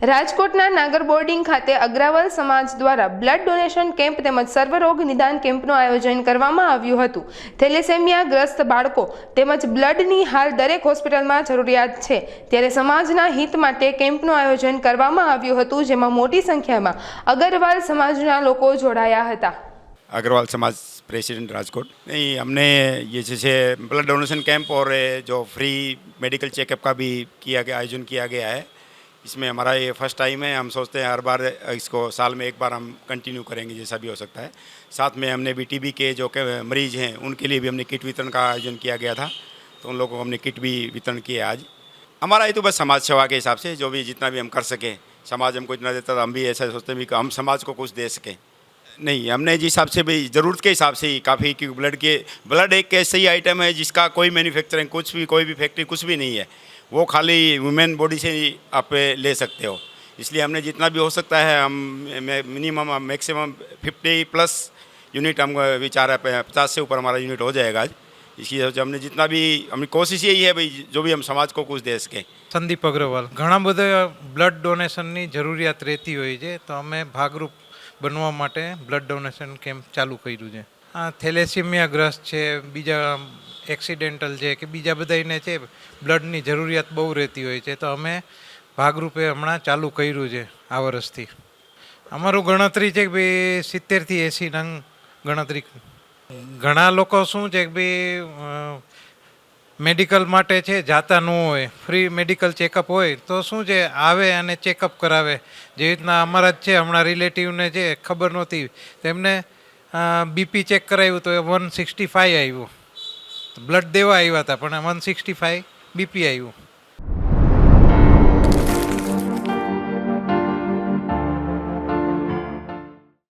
રાજકોટના નાગર બોર્ડિંગ ખાતે અગ્રાવલ સમાજ દ્વારા બ્લડ ડોનેશન કેમ્પ તેમજ સર્વરોગ નિદાન કેમ્પનું આયોજન કરવામાં આવ્યું હતું થેલેસેમિયા ગ્રસ્ત બાળકો તેમજ બ્લડની હાલ દરેક હોસ્પિટલમાં જરૂરિયાત છે ત્યારે સમાજના હિત માટે કેમ્પનું આયોજન કરવામાં આવ્યું હતું જેમાં મોટી સંખ્યામાં અગરવાલ સમાજના લોકો જોડાયા હતા अग्रवाल समाज प्रेसिडेंट राजकोट नहीं हमने ये जैसे ब्लड डोनेशन कैंप और ये जो फ्री मेडिकल चेकअप का भी किया गया आयोजन किया गया है इसमें हमारा ये फ़र्स्ट टाइम है, हम सोचते हैं हर बार इसको साल में एक बार हम कंटिन्यू करेंगे, जैसा भी हो सकता है। साथ में हमने भी टीबी के जो के मरीज़ हैं, उनके लिए भी हमने किट वितरण का आयोजन किया गया था। तो उन लोगों को हमने किट भी वितरण किया आज। हमारा ये तो बस समाज सेवा के हिसाब से, जो भी जितना भी हम कर सकें। समाज हमको इतना देता था हम भी ऐसा सोचते हैं भी कि हम समाज को कुछ दे सकें। नहीं, हमने जिस हिसाब से भाई ज़रूरत के हिसाब से ही काफ़ी क्योंकि ब्लड के ब्लड एक ऐसे ही आइटम है जिसका कोई मैन्युफैक्चरिंग कुछ भी, कोई भी फैक्ट्री कुछ भी नहीं है। वो खाली वुमेन बॉडी से ही आप ले सकते हो इसलिए हमने जितना भी हो सकता है हम minimum maximum fifty plus unit हम विचार है पचास से ऊपर हमारा यूनिट हो जाएगा आज इसकी वजह से हमने जितना भी हमारी कोशिश यही है भाई जो भी हम समाज को कुछ दे सकें સંદીપ અગ્રવાલ ઘણા બધા બ્લડ ડોનેશનની જરૂરિયાત રહેતી હોય છે તો અમે ભાગરૂપ બનવા માટે બ્લડ ડોનેશન કેમ્પ ચાલુ કર્યું છે આ થેલેસીમિયા ગ્રસ્ત છે બીજા એક્સિડેન્ટલ છે કે બીજા બધાને છે, બ્લડની જરૂરિયાત બહુ રહેતી હોય છે, તો અમે ભાગરૂપે હમણાં ચાલુ કર્યું છે આ વર્ષથી. અમારું ગણતરી છે કે ભાઈ સિત્તેરથી એંસી નંગ ગણતરી. ઘણા લોકો શું છે કે ભાઈ મેડિકલ માટે છે, જાતા ન હોય, ફ્રી મેડિકલ ચેકઅપ હોય, તો શું છે, આવે અને ચેકઅપ કરાવે. જેવી રીતના અમારા જ છે, હમણાં રિલેટિવને છે ખબર નહોતી, તેમને બીપી ચેક કરાવ્યું તો એ વન સિક્સટી ફાઇવ આવ્યું. બ્લડ દેવા આવ્યા હતા પણ વન સિક્સટી ફાઇવ બીપી આવ્યું.